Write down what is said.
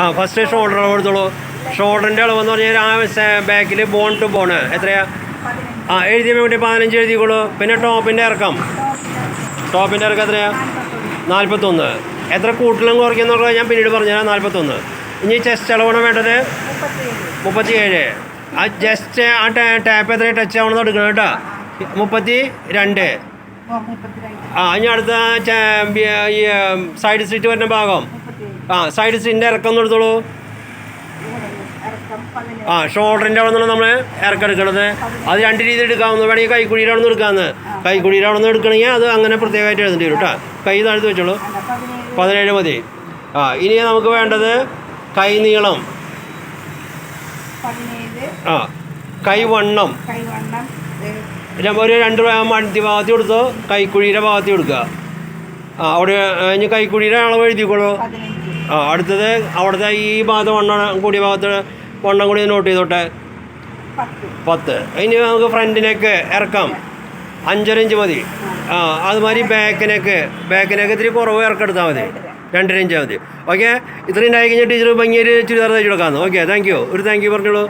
ആ first shoulder അളവ് എടുത്തോളൂ ഷോൾഡറിന്റെ അളവെന്ന് പറഞ്ഞാൽ ആ ബാക്കിൽ ബോൺ ടു ബോൺ എത്രയാ? ആ എഴുതിയ വേണ്ടി പതിനഞ്ച് എഴുതിക്കോളൂ. പിന്നെ ടോപ്പിന്റെ ഇറക്കം. ടോപ്പിന്റെ ഇറക്കം എത്രയാ? നാൽപ്പത്തൊന്ന് എത്ര കൂട്ടിലും കുറയ്ക്കുന്നുള്ള ഞാൻ പിന്നീട് പറഞ്ഞുതരാം. നാൽപ്പത്തൊന്ന് ഇനി ചെസ്റ്റ് അളവാണ് വേണ്ടത്? മുപ്പത്തി ഏഴ് ആ ജസ്റ്റ് ആ ടാപ്പ് എത്ര ടച്ച് ആവണമെന്ന് എടുക്കണം കേട്ടോ. മുപ്പത്തി രണ്ട് ആ ഇനി അടുത്ത ഈ സൈഡ് സ്ട്രീറ്റ് വരുന്ന ഭാഗം. ആ സൈഡ് സ്റ്റിന്റെ ഇറക്കം എടുത്തോളൂ. ആ ഷോൾഡറിന്റെ അവിടെ നിന്നാണ് നമ്മൾ ഇറക്കം എടുക്കണത്. അത് രണ്ട് രീതിയിൽ എടുക്കാവുന്ന വേണമെങ്കിൽ കൈക്കുഴിയുടെ അവിടെ നിന്ന് എടുക്കാമെന്ന് കൈക്കുഴിയുടെ അവിടെ നിന്ന് എടുക്കണമെങ്കിൽ അത് അങ്ങനെ പ്രത്യേകമായിട്ട് എഴുതേണ്ടി വരും കേട്ടോ കൈ താഴ്ത്തി വെച്ചോളൂ. പതിനേഴ് മതി. ആ ഇനി നമുക്ക് വേണ്ടത് കൈ നീളം. ആ കൈ വണ്ണം. ഒരു രണ്ട് മധ്യഭാഗത്ത് ഭാഗത്ത് കൊടുത്തോ. കൈക്കുഴിയുടെ ഭാഗത്ത് കൊടുക്കുക. ആ അവിടെ ഇനി കൈക്കുഴിയുടെ അളവ് എഴുതിക്കോളൂ. ആ അടുത്തത് അവിടുത്തെ ഈ ഭാഗത്ത് വണ്ണം കൂടിയ ഭാഗത്ത് വണ്ണം കൂടി നോട്ട് ചെയ്തോട്ടെ. പത്ത്. ഇനി നമുക്ക് ഫ്രണ്ടിനേക്ക് ഇറക്കാം. അഞ്ചര ഇഞ്ച് മതി. ആ അതുമാതിരി ബാക്കിനേക്ക് ബാക്കിനേക്ക് ഇത്തിരി കുറവ് ഇറക്കെടുത്താൽ മതി. രണ്ടര ഇഞ്ച് മതി. ഓക്കെ ഇത്രയും ആയി കഴിഞ്ഞാൽ ടീച്ചർ ഭംഗിയിൽ ചുരിദാർ തയ്ച്ചു കൊടുക്കാമെന്ന്. ഓക്കെ താങ്ക് യു ഒരു താങ്ക് യു പറഞ്ഞോളൂ.